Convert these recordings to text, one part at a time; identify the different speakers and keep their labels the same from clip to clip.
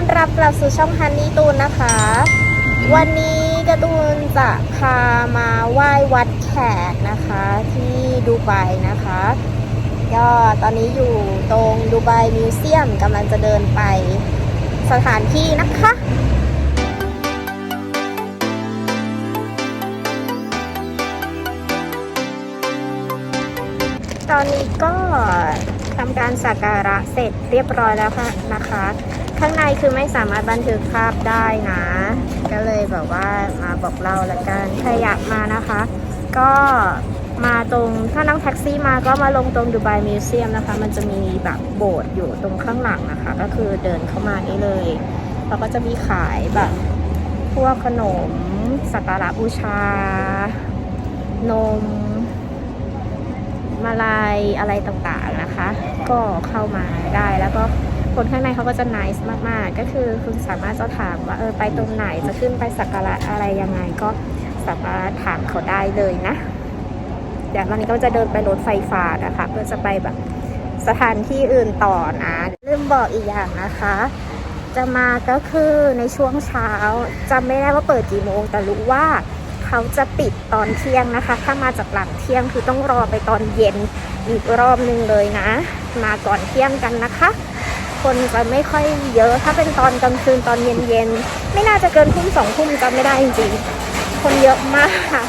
Speaker 1: ต้อนรับกลับสู่ช่องฮันนี่ตูนนะคะ วันนี้กร์ตูนจะพามาไหว้วัดแขกนะคะที่ดูไบนะคะก็ตอนนี้อยู่ตรงดูไบมิวเซียมกำลังจะเดินไปสถานที่นะคะตอนนี้ก็ทำการสักการะเสร็จเรียบร้อยแล้วค่ะนะคะ ข้างในคือไม่สามารถบันทึกภาพได้นะ ก็เลยแบบว่ามาบอกเล่าละกันใครอยากมานะคะ ก็มาตรงถ้านั่งแท็กซี่มาก็มาลงตรงดูไบมิวเซียมนะคะ มันจะมีแบบโบสถ์อยู่ตรงข้างหลังนะคะ ก็คือเดินเข้ามานี่เลยแล้วก็จะมีขายแบบพวกขนมสักการะบูชา นม มาลายอะไรต่างๆนะคะ ก็เข้ามาได้แล้วก็ คนข้างในเขาก็จะนิสมากๆ ก็คือคุณสามารถจะถามว่าเออไปตรงไหนจะขึ้นไปสักการะอะไรยังไงก็สามารถถามเขาได้เลยนะเดี๋ยวตอนนี้ก็จะเดินไปรถไฟฟ้านะคะเพื่อจะไปแบบสถานที่อื่นต่อนะลืมบอกอีกอย่างนะคะ จะมาก็คือในช่วงเช้าจำไม่ได้ว่าเปิดกี่โมง แต่รู้ว่าเขาจะปิดตอนเที่ยงนะคะ ถ้ามาจากหลังเที่ยงคือต้องรอไปตอนเย็นอีกรอบหนึ่งเลยนะ มาก่อนเที่ยงกันนะคะ คนจะไม่ค่อยเยอะ ถ้าเป็นตอนกลางคืนตอนเย็นๆ ไม่น่าจะเกินทุ่มสองทุ่มจำไม่ได้จริงๆ คนเยอะมาก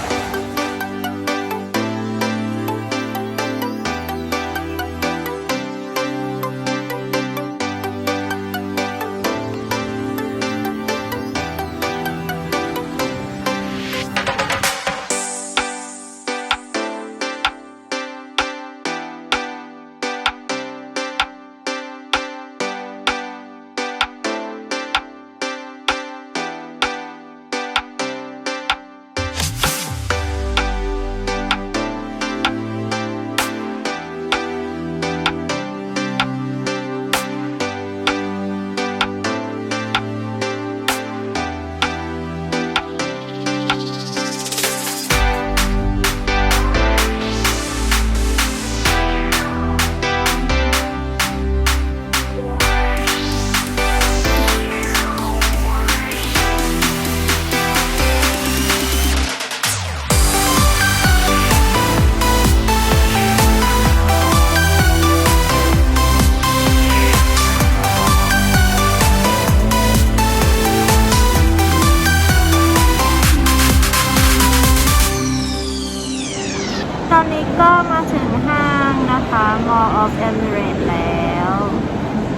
Speaker 1: นนี้ก็มาถึงห้างนะคะ Mall of Emirates แล้ว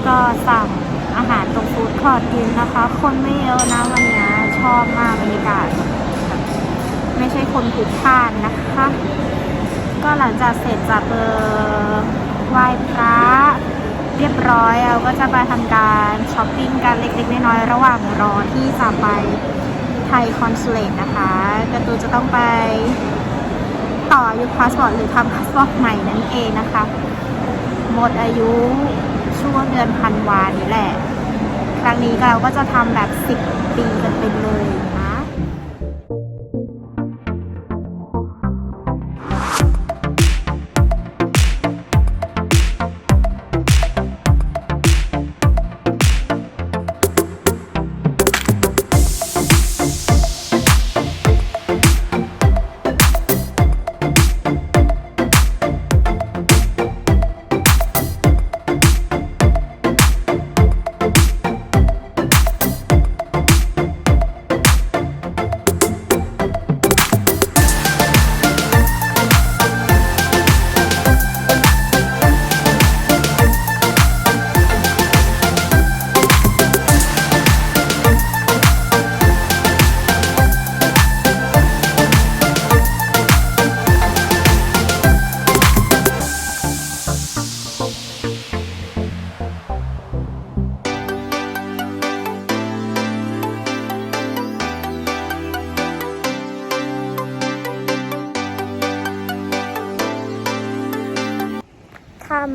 Speaker 1: ก็สั่งอาหารตรงฟู้ดคอร์ทกินนะคะ คนไม่เยอะนะวันนี้ชอบมากบรรยากาศ ไม่ใช่คนพลุกพล่านนะคะ ก็หลังจากเสร็จจากเบอร์ไหว้พระเรียบร้อยเราก็จะไปทำการช้อปปิ้งกันเล็กๆน้อยๆระหว่างรอที่จะไปไทยคอนซูเลตนะคะกระตูจะต้องไป ต่ออายุพาสปอร์ตหรือทำพาสปอร์ตใหม่นั่นเองนะคะ หมดอายุช่วงเดือนพันวานี้แหละ ครั้งนี้เราก็จะทำแบบ 10 ปีกันไปเลยนะ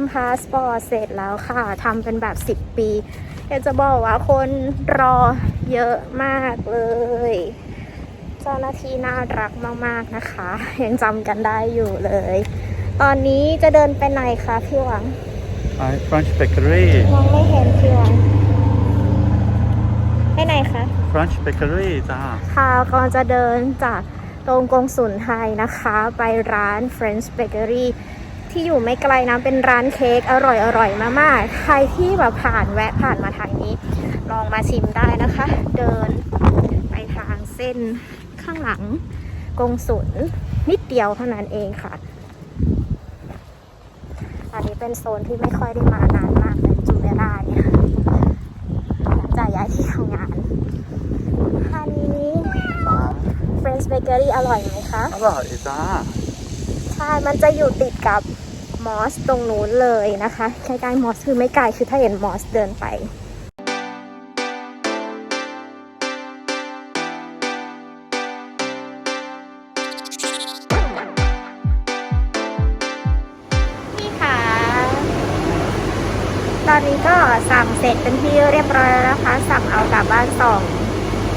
Speaker 1: ำพาสปอร์ตเสร็จแล้วค่ะทำเป็นแบบ 10 ปีอยากจะบอกว่าคนรอเยอะมากเลย เจ้าหน้าที่น่ารักมากๆนะคะ ยังจำกันได้อยู่เลย ตอนนี้จะเดินไปไหนคะพี่หวัง
Speaker 2: I French Bakery
Speaker 1: มองไม่เห็นพี่หวัง
Speaker 2: Crunch Bakery จ้า
Speaker 1: ค่ะกำลังจะเดินจากตรงกงสุลไทยนะคะ ไปร้าน French Bakery ที่อยู่ไม่ไกลนะเป็นร้านเค้กอร่อยอร่อยมากๆใครที่แบบผ่านแวะผ่านมาทางนี้ ลองมาชิมได้นะคะ เดินไปทางเส้นข้างหลังกงสุลนิดเดียวเท่านั้นเองค่ะ อันนี้เป็นโซนที่ไม่ค่อยได้มานานมากเลยจูเมล่าเนี่ยหลังจากย้ายที่ทำงานอันนี้ French Bakery อร่อยไหมคะ
Speaker 2: อร่อยจ้า
Speaker 1: ใช่ มันจะอยู่ติดกับ มอสตรงนู้นเลยนะคะใกล้ๆมอสคือไม่ไกลคือถ้าเห็นมอสเดินไปนี่ค่ะตอนนี้ก็สั่งเสร็จเป็นที่เรียบร้อยแล้วนะคะ สั่งเอากลับบ้านสอง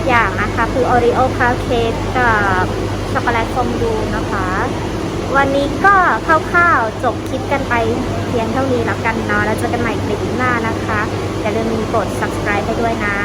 Speaker 1: อย่างนะคะ คือ Oreo c u p Cake กับช็อกโกแลตฟองดูนะคะ วันนี้ก็คร่าวๆจบคลิปกันไปเพียงเท่านี้แล้วกันเนาะแล้วเจอกันใหม่คลิปหน้านะคะ อย่าลืมกด subscribe ไปด้วยนะ